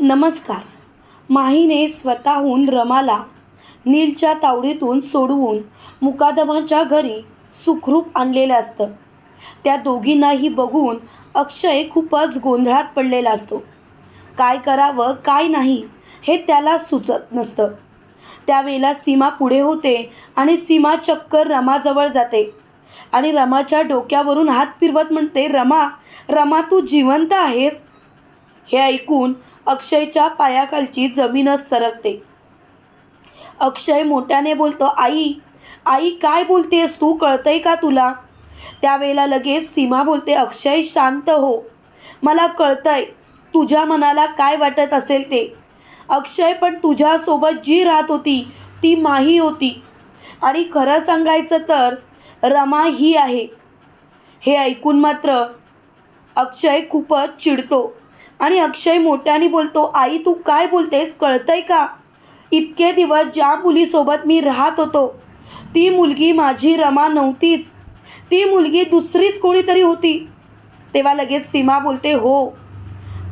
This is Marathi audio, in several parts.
नमस्कार. माहीने स्वतःहून रमाला नीलच्या तावडीतून सोडवून मुकादमाच्या घरी सुखरूप आणलेलं असतं. त्या दोघींनाही बघून अक्षय खूपच गोंधळात पडलेला असतो. काय करावं काय नाही हे त्याला सुचत नसतं. त्यावेळेला सीमा पुढे होते आणि सीमा चक्कर रमाजवळ जाते. आणि रमाच्या डोक्यावरून हात फिरवत म्हणते रमा रमा तू जिवंत आहेस? हे ऐकून अक्षयच्या पायाखालची जमीनच सरकते. अक्षय मोठ्याने बोलतो आई आई काय बोलतेस? तू कळतंय का तुला? त्यावेळेला लगेच सीमा बोलते अक्षय शांत हो. मला कळतंय. तुझ्या मनाला काय वाटत असेल ते. अक्षय पण तुझ्यासोबत जी राहत होती ती माही होती. आणि खरं सांगायचं तर रमा ही आहे. हे ऐकून मात्र अक्षय खूपच चिडतो. आणि अक्षय मोठ्याने बोलतो आई तू काय बोलतेस? कळतंय का? इतके दिवस ज्या मुलीसोबत मी राहत होतो ती मुलगी माझी रमा नव्हतीच. ती मुलगी दुसरीच कोणीतरी होती. तेव्हा लगेच सीमा बोलते हो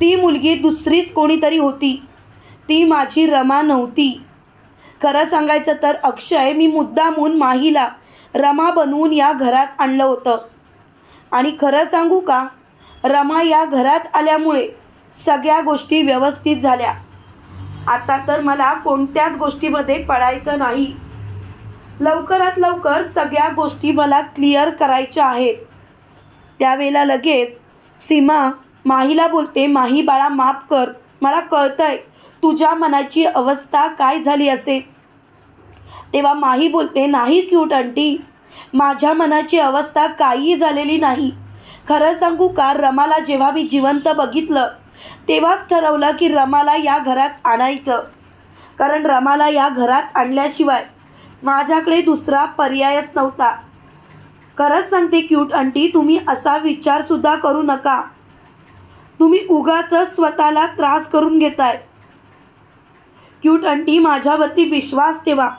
ती मुलगी दुसरीच कोणीतरी होती. ती माझी रमा नव्हती. खरं सांगायचं तर अक्षय मी मुद्दामून माहीला रमा बनवून या घरात आणलं होतं. आणि खरं सांगू का? रमा या घरात आल्यामुळे सगळ्या गोष्टी व्यवस्थित झाल्या. आता तर मला कोणत्याच गोष्टीमध्ये पडायचं नाही. लवकरात लवकर सगळ्या गोष्टी मला क्लिअर करायच्या आहेत. त्यावेळेला लगेच सीमा माहीला बोलते माही बाळा माफ कर. मला कळतंय तुझ्या मनाची अवस्था काय झाली असेल. तेव्हा माही बोलते नाही क्यूट आंटी. माझ्या मनाची अवस्था काही झालेली नाही. खरं सांगू का रमाला जेव्हा मी जिवंत बघितलं तेव्हाच ठरवलं की रमाला या घरात आणायचं. कारण रमाला या घरात आणल्याशिवाय माझ्याकडे दुसरा पर्यायच नव्हता. खरंच सांगते क्यूट आंटी तुम्ही असा विचारसुद्धा करू नका. तुम्ही उगाच स्वतःला त्रास करून घेताय. क्यूट आंटी माझ्यावरती विश्वास ठेवा.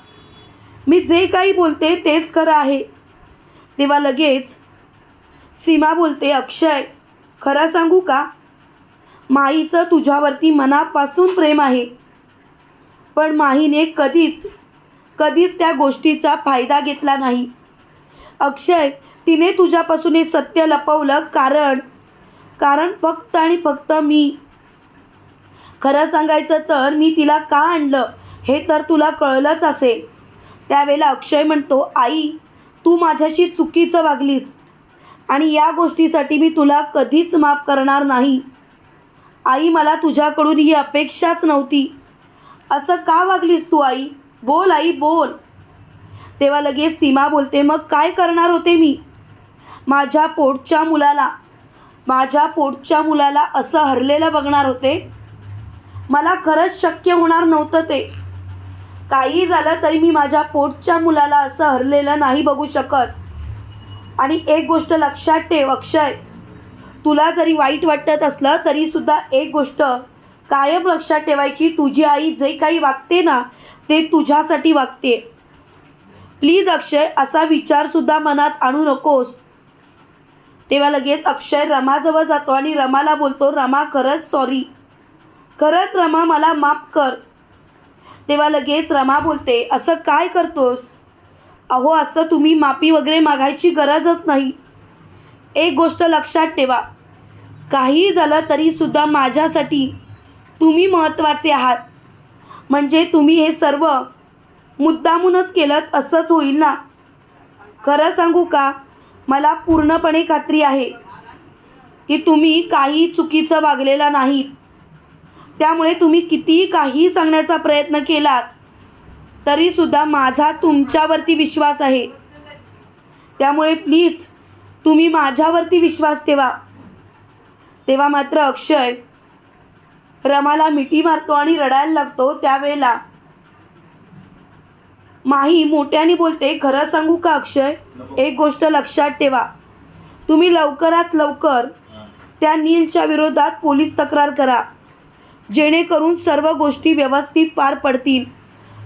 मी जे काही बोलते तेच खरं आहे. तेव्हा लगेच सीमा बोलते अक्षय खरं सांगू का? माईचं तुझ्यावरती मनापासून प्रेम आहे. पण माहीने कधीच कधीच त्या गोष्टीचा फायदा घेतला नाही. अक्षय तिने तुझ्यापासून हे सत्य लपवलं कारण कारण फक्त आणि फक्त मी. खरं सांगायचं तर मी तिला का आणलं हे तर तुला कळलंच असेल. त्यावेळेला अक्षय म्हणतो आई तू माझ्याशी चुकीचं वागलीस आणि या गोष्टीसाठी मी तुला कधीच माफ करणार नाही. आई मला तुझ्याकडून ही अपेक्षाच नव्हती. असं का वागलीस तू आई? बोल आई बोल. तेव्हा लगेच सीमा बोलते मग काय करणार होते मी? माझ्या पोटच्या मुलाला. माझ्या पोटच्या मुलाला असं हरलेलं बघणार होते? मला खरंच शक्य होणार नव्हतं ते. काही झालं तरी मी माझ्या पोटच्या मुलाला असं हरलेलं नाही बघू शकत. आणि एक गोष्ट लक्षात ठेव अक्षय. तुला जरी वाईट वाटत असलं तरीसुद्धा एक गोष्ट कायम लक्षात ठेवायची तुझी आई जे काही वागते ना ते तुझ्यासाठी वागते. प्लीज अक्षय असा विचारसुद्धा मनात आणू नकोस. तेव्हा लगेच अक्षय रमाजवळ जातो आणि रमाला बोलतो रमा खरंच सॉरी खरंच रमा मला माफ कर. तेव्हा लगेच रमा बोलते असं काय करतोस? अहो असं तुम्ही माफी वगैरे मागायची गरजच नाही. एक गोष्ट लक्षात ठेवा. काही झालं तरीसुद्धा माझ्यासाठी तुम्ही महत्त्वाचे आहात. म्हणजे तुम्ही हे सर्व मुद्दामूनच केलं असंच होईल ना? खरं सांगू का? मला पूर्णपणे खात्री आहे की तुम्ही काही चुकीचं वागलेला नाही त्यामुळे तुम्ही कितीही काही सांगण्याचा प्रयत्न केलात तरीसुद्धा माझा तुमच्यावरती विश्वास आहे. त्यामुळे प्लीज तुम्ही माझ्यावरती विश्वास ठेवा. तेव्हा मात्र अक्षय रमाला मिठी मारतो आणि रडायला लागतो त्यावेळेला. माही मोठ्याने बोलते खरं सांगू का अक्षय? एक गोष्ट लक्षात ठेवा. तुम्ही लवकरात लवकर त्या नीलच्या विरोधात पोलीस तक्रार करा. जेणेकरून सर्व गोष्टी व्यवस्थित पार पडतील.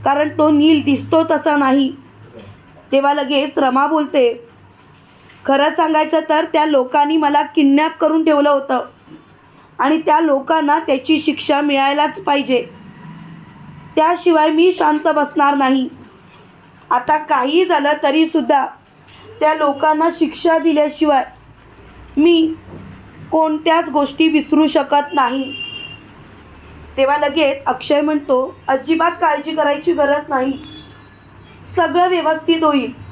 कारण तो नील दिसतो तसा नाही. तेव्हा लगेच रमा बोलते खरं सांगायचं तर त्या लोकांनी मला किडनॅप करून ठेवलं होतं. आणि त्या लोकांना त्याची शिक्षा मिळायलाच पाहिजे. त्याशिवाय मी शांत बसणार नाही. आता काही झालं तरीसुद्धा त्या लोकांना शिक्षा दिल्याशिवाय मी कोणत्याच गोष्टी विसरू शकत नाही. तेव्हा लगेच अक्षय म्हणतो अजिबात काळजी करायची गरज नाही. सगळं व्यवस्थित होईल.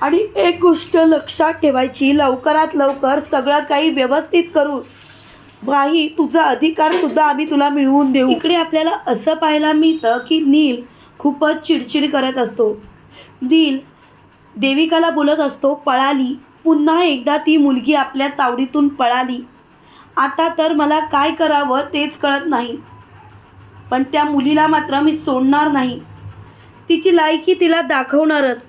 आणि एक गोष्ट लक्षात ठेवायची लवकरात लवकर सगळं काही व्यवस्थित करू. भाई तुझा अधिकार सुद्धा आम्ही तुला मिळवून देऊ. इकडे आपल्याला असं पाहायला मिळतं की नील खूपच चिडचिड करत असतो. नील देविकाला बोलत असतो पळाली. पुन्हा एकदा ती मुलगी आपल्या तावडीतून पळाली. आता तर मला काय करावं तेच कळत नाही. पण त्या मुलीला मात्र मी सोडणार नाही. तिची लायकी तिला दाखवणारच.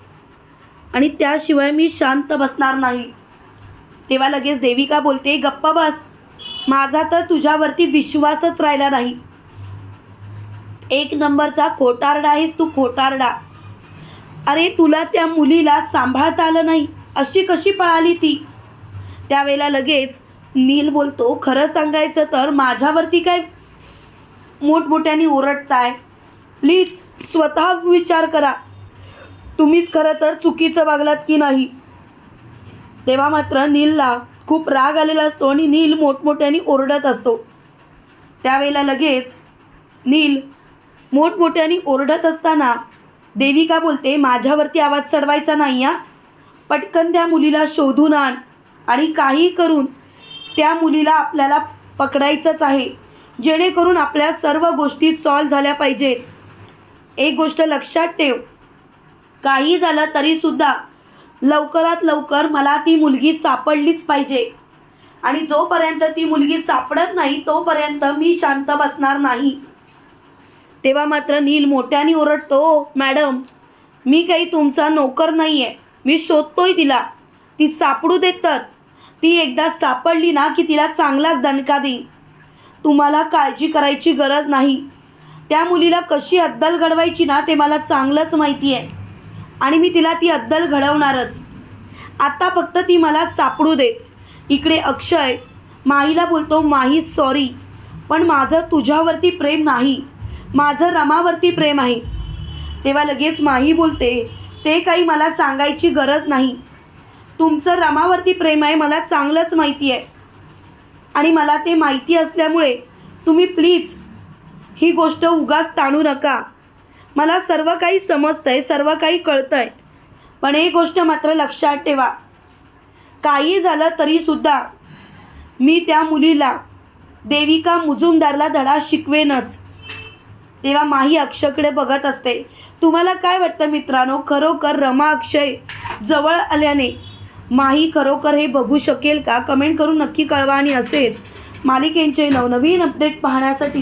आणि त्याशिवाय मी शांत बसणार नाही. तेव्हा लगेच देविका बोलते गप्पा बस. माझा तर तुझ्यावरती विश्वासच राहिला नाही. एक नंबरचा खोटारडा आहेस तू खोटारडा अरे तुला त्या मुलीला सांभाळता आलं नाही. अशी कशी पळाली ती? त्यावेळेला लगेच नील बोलतो खरं सांगायचं तर माझ्यावरती काय मोठमोठ्याने ओरडताय? प्लीज स्वतः विचार करा. तुम्हीच खरं तर चुकीचं वागलात की नाही? तेव्हा मात्र नीलला खूप राग आलेला असतो आणि नील मोठमोठ्याने ओरडत असतो. त्यावेळेला लगेच नील मोठमोठ्याने ओरडत असताना देविका बोलते? माझ्यावरती आवाज चढवायचा नाही या पटकन त्या मुलीला शोधून आण आणि काही करून त्या मुलीला आपल्याला पकडायचंच आहे जेणेकरून आपल्या सर्व गोष्टी सॉल्व झाल्या पाहिजेत. एक गोष्ट लक्षात ठेव काही झालं तरीसुद्धा लवकरात लवकर मला ती मुलगी सापडलीच पाहिजे. आणि जोपर्यंत ती मुलगी सापडत नाही तोपर्यंत मी शांत बसणार नाही. तेव्हा मात्र नील मोठ्याने ओरडतो मॅडम मी काही तुमचा नोकर नाही आहे मी शोधतोय तिला. ती सापडू देत तर. ती एकदा सापडली ना की तिला चांगलाच दणका देईन तुम्हाला काळजी करायची गरज नाही. त्या मुलीला कशी अद्दल घडवायची ना ते मला चांगलंच माहिती आहे आणि मी तिला ती अद्दल घडवणारच. आता फक्त ती मला सापडू दे इकडे अक्षय माहीला बोलतो माही सॉरी पण माझं तुझ्यावरती प्रेम नाही. माझं रमावरती प्रेम आहे. तेव्हा लगेच माही बोलते ते काही मला सांगायची गरज नाही. तुमचं रमावरती प्रेम आहे मला चांगलंच माहिती आहे. आणि मला ते माहिती असल्यामुळे तुम्ही प्लीज ही गोष्ट उगाच ताणू नका. मला सर्व काही समजतंय सर्व काही कळतंय. पण एक गोष्ट मात्र लक्षात ठेवा. काही झालं तरीसुद्धा मी त्या मुलीला देविका मुजुमदारला धडा शिकवेनच. तेव्हा माही अक्षकडे बघत असते. तुम्हाला काय वाटतं मित्रांनो? खरोखर रमा अक्षय जवळ आल्याने माही खरोखर हे बघू शकेल का? कमेंट करून नक्की कळवा आणि असेच. मालिकेंचे नवनवीन अपडेट पाहण्यासाठी